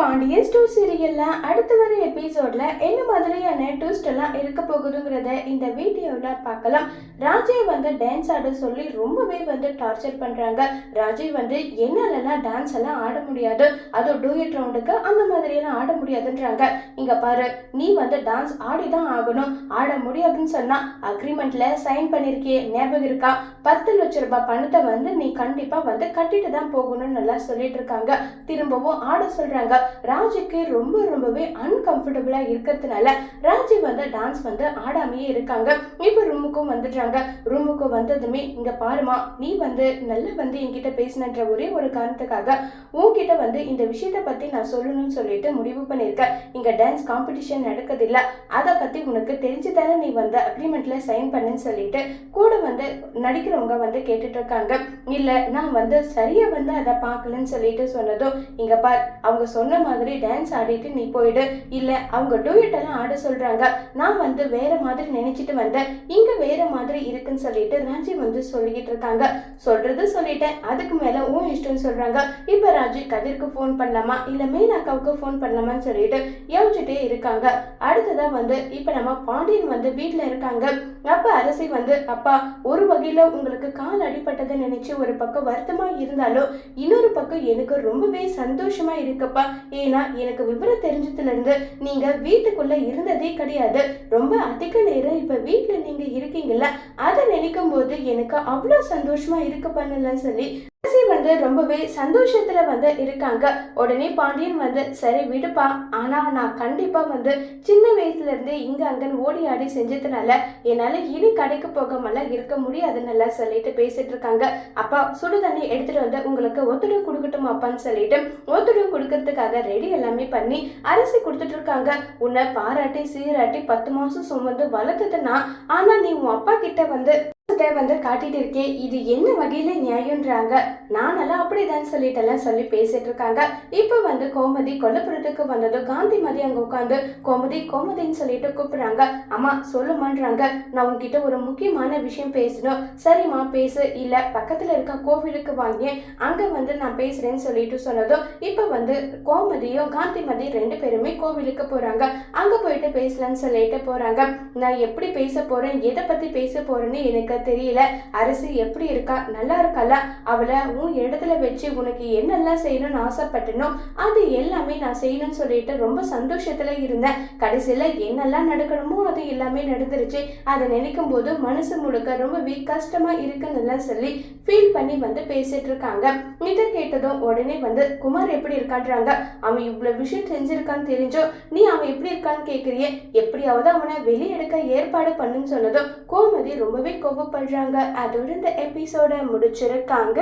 Pandian two சீரியல்ல அடுத்து வர எபிசோட்ல என்ன மாதிரியான ட்விஸ்ட் எல்லாம் இருக்க போகுதுங்கிறத இந்த வீடியோல பார்க்கலாம். ராஜே வந்து டான்ஸ் ஆட சொல்லி ரொம்பவே வந்து டார்ச்சர் பண்றாங்க. ராஜே வந்து என்னாலலாம் டான்ஸ் எல்லாம் ஆட முடியாது. அதுவும் டூயட் ரவுண்டுக்கு அந்த மாதிரியெல்லாம் ஆட முடியாதுன்றாங்க. இங்க பாரு நீ வந்து டான்ஸ் ஆடி தான் ஆகணும். ஆட முடியாதுன்னு சொன்னா அக்ரிமெண்ட்ல சைன் பண்ணிருக்கியே ஞாபகம் இருக்கா? பத்து லட்ச ரூபாய் பணத்தை வந்து நீ கண்டிப்பா வந்து கட்டிட்டு தான் போகணும்னு நல்லா சொல்லிட்டு இருக்காங்க. திரும்பவும் ஆட சொல்றாங்க. ராஜுக்கு ரொம்ப ரொம்பவே அன்கம்ஃபர்டபுளா இருக்கிறதுனால ராஜி வந்து டான்ஸ் வந்து ஆடாமையே இருக்காங்க. இப்போ ரூமுக்கும் வந்துடுறாங்க. ரூமுக்கு வந்ததுமே இங்க பாருமா நீ வந்து நல்லா வந்து என்கிட்ட பேசினன்ற ஒரே ஒரு காரணத்துக்காக உன்கிட்ட வந்து இந்த விஷயத்த பத்தி நான் சொல்லணும்னு சொல்லிட்டு முடிவு பண்ணியிருக்கேன் இங்க டான்ஸ் காம்படிஷன் நடக்குதில்ல அதை பத்தி உனக்கு தெரிஞ்சு தானே நீ வந்து அக்ரிமெண்ட்ல சைன் பண்ணுன்னு சொல்லிட்டு கூட வந்து நடிக்கிறவங்க வந்து கேட்டுட்டு இருக்காங்க இல்ல நான் வந்து சரியா வந்து அதை பார்க்கலன்னு சொல்லிட்டு சொன்னதும் இங்க பார் அவங்க சொன்ன மாதிரி டான்ஸ் ஆடிட்டு நீ போயிடு. இல்லை அவங்க டூயட் எல்லாம் ஆட சொல்றாங்க. நான் வந்து வேற மாதிரி நினைச்சிட்டு வந்தேன். இங்க வேற மாதிரி இருக்குன்னு சொல்லிட்டு ராஜி வந்து சொல்லிக்கிட்டு இருக்காங்க. சொல்றது சொல்லிட்டேன். அதுக்கு மேல உன் இஷ்டம்னு சொல்றாங்க. இப்ப ராஜி கதிர்க்கு ஃபோன் பண்ணலாமா? இல்லை மீனாக்காவுக்கு ஃபோன் பண்ணலாமான்னு சொல்லிட்டு யோசிச்சுட்டே இருக்காங்க. அடுத்ததா வந்து இப்ப நம்ம பாண்டியன் வந்து வீட்ல இருக்காங்க. அப்போ அரசி வந்து அப்பா ஒரு வகையில உங்களுக்கு கால் அடிபட்டதை நினைச்சு ஒரு பக்கம் வருத்தமா இருந்தாலும் இன்னொரு பக்கம் எனக்கு ரொம்பவே சந்தோஷமா இருக்குப்பா. ஏன்னா எனக்கு விவரம் தெரிஞ்சதுல இருந்து நீங்க வீட்டுக்குள்ள இருந்ததே கிடையாது. ரொம்ப அதிக நேரம் இப்ப வீட்டுல நீங்க இருக்கீங்கல்ல அதை நினைக்கும் போது எனக்கு அவ்வளவு சந்தோஷமா இருக்கு பண்ணலன்னு சொல்லி வந்து ரொம்பவே சந்தோஷத்துல வந்து இருக்காங்க. உடனே பாண்டியன் வந்து சரி விடுப்பா. ஆனா நான் கண்டிப்பா வந்து சின்ன வயசுல இருந்தே இங்க அங்கன்னு ஓடி ஆடி செஞ்சதுனால என்னால இனி கடைக்கு போகாமலாம் இருக்க முடியாதுன்னு நல்லா சொல்லிட்டு பேசிட்டு இருக்காங்க அப்பா சுடு தண்ணி எடுத்துட்டு வந்து உங்களுக்கு ஒத்துடம் கொடுக்கட்டும் அப்பான்னு சொல்லிட்டு ஒத்துடம் கொடுக்கறதுக்காக ரெடி எல்லாமே பண்ணி அரிசி கொடுத்துட்டு இருக்காங்க உன்னை பாராட்டி சீராட்டி பத்து மாசம் சுமந்து வளர்த்ததுன்னா ஆனா நீ உன் அப்பா கிட்ட வந்து பாசத்தை வந்து காட்டிட்டு இருக்கே இது என்ன வகையில நியாயம்ன்றாங்க. நானெல்லாம் அப்படிதான் சொல்லிட்டு எல்லாம் சொல்லி பேசிட்டு இருக்காங்க. இப்ப வந்து கோமதி கொல்லப்புறத்துக்கு வந்ததும் காந்தி மதி அங்க உட்காந்து கோமதி கோமதின்னு சொல்லிட்டு கூப்பிடுறாங்க. அம்மா சொல்லுமான்றாங்க. நான் உங்ககிட்ட ஒரு முக்கியமான விஷயம் பேசணும். சரிம்மா பேசு. இல்ல பக்கத்துல இருக்க கோவிலுக்கு வாங்கி. அங்க வந்து நான் பேசுறேன்னு சொல்லிட்டு சொன்னதும் இப்ப வந்து கோமதியும் காந்திமதி ரெண்டு பேருமே கோவிலுக்கு போறாங்க. அங்க போயிட்டு பேசலாம்னு சொல்லிட்டு போறாங்க. நான் எப்படி பேச போறேன்? எதை பத்தி பேச போறேன்னு எனக்கு தெரியல. அரசு எப்படி இருக்கா? நல்லா இருக்கல அவளை உன் இடத்துல வச்சு உனக்கு என்னெல்லாம் செய்யணும்னு ஆசைப்பட்டனோ அது எல்லாமே நான் செய்யணும்னு சொல்லிட்டு ரொம்ப சந்தோஷத்துல இருந்தேன். கடைசியில என்னெல்லாம் நடக்கணுமோ அது எல்லாமே நடந்துருச்சு. அதை நினைக்கும் போது மனசு முழுக்க ரொம்பவே கஷ்டமா இருக்குன்னு எல்லாம் சொல்லி ஃபீல் பண்ணி வந்து பேசிட்டு இருக்காங்க. இதை கேட்டதும் உடனே வந்து குமார் எப்படி இருக்கான்றாங்க? அவன் இவ்வளவு விஷயம் செஞ்சிருக்கான்னு தெரிஞ்சோ நீ அவன் எப்படி இருக்கான்னு கேட்குறியே எப்படியாவது அவனை வெளியெடுக்க ஏற்பாடு பண்ணுன்னு சொன்னதும் கோமதி ரொம்பவே பண்ணுறாங்க அதோட இந்த எபிசோட முடிச்சிருக்காங்க.